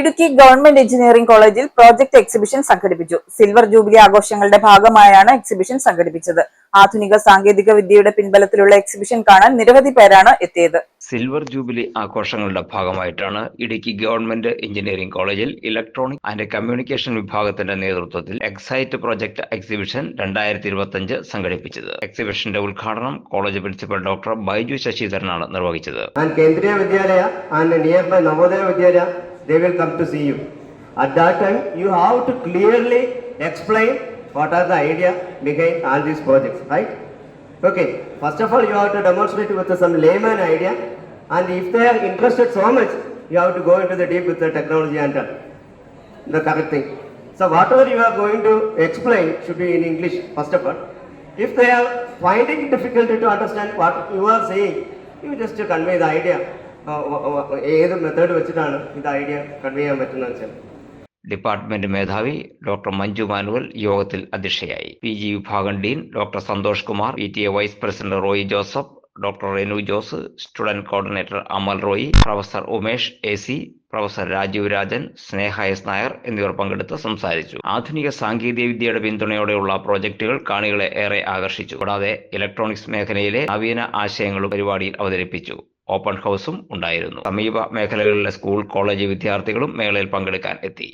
Idukki government engineering കോളേജിൽ project exhibition സംഘടിപ്പിച്ചു. Silver jubilee ആഘോഷങ്ങളുടെ ഭാഗമായാണ് എക്സിബിഷൻ സംഘടിപ്പിച്ചത്. ആധുനിക സാങ്കേതിക വിദ്യയുടെ പിൻബലത്തിലുള്ള എക്സിബിഷൻ കാണാൻ നിരവധി പേരാണ് എത്തിയത്. സിൽവർ ജൂബിലി ആഘോഷങ്ങളുടെ ഭാഗമായിട്ടാണ് ഇടുക്കി ഗവൺമെന്റ് എഞ്ചിനീയറിംഗ് കോളേജിൽ ഇലക്ട്രോണിക് ആൻഡ് കമ്മ്യൂണിക്കേഷൻ വിഭാഗത്തിന്റെ നേതൃത്വത്തിൽ എക്സൈറ്റ് പ്രോജക്ട് എക്സിബിഷൻ രണ്ടായിരത്തി ഇരുപത്തിയഞ്ച് സംഘടിപ്പിച്ചത്. എക്സിബിഷന്റെ ഉദ്ഘാടനം കോളേജ് പ്രിൻസിപ്പൽ ഡോക്ടർ ബൈജു ശശിധരനാണ് നിർവഹിച്ചത്. Kendriya Vidyalaya and nearby Navodaya Vidyalaya, they will come to see you. At that time, you have to clearly explain what are the idea behind all these projects, right? Okay, first of all, you have to demonstrate with some layman idea, and if they are interested so much, you have to go into the deep with the technology and uh, the correct thing. So whatever you are going to explain should be in English, first of all. If they are finding it difficult to understand what you are saying, you just convey the idea. ഏത് method വെച്ചിട്ടാണ് ഇത് idea convey ചെയ്യാൻ പറ്റുന്നത് വെച്ചാൽ? Department മേധാവി doctor Manju Manuel യോഗത്തിൽ അധ്യക്ഷയായി. P G വിഭാഗം dean doctor Santhosh Kumar P T A vice president Roy Joseph doctor Renu Jose student coordinator Amal Roy professor Umesh A C professor Rajeev Rajan Sneha S Nair എന്നിവർ പങ്കെടുത്ത് സംസാരിച്ചു. ആധുനിക സാങ്കേതിക വിദ്യയുടെ പിന്തുണയോടെയുള്ള പ്രോജക്റ്റുകൾ കാണികളെ ഏറെ ആകർഷിച്ചു. കൂടാതെ ഇലക്ട്രോണിക്സ് മേഖലയിലെ നവീന ആശയങ്ങളും പരിപാടിയിൽ അവതരിപ്പിച്ചു. ഓപ്പൺ ഹൗസും ഉണ്ടായിരുന്നു. സമീപ മേഖലകളിലെ സ്കൂൾ കോളേജ് വിദ്യാർത്ഥികളും മേളയിൽ പങ്കെടുക്കാൻ എത്തി.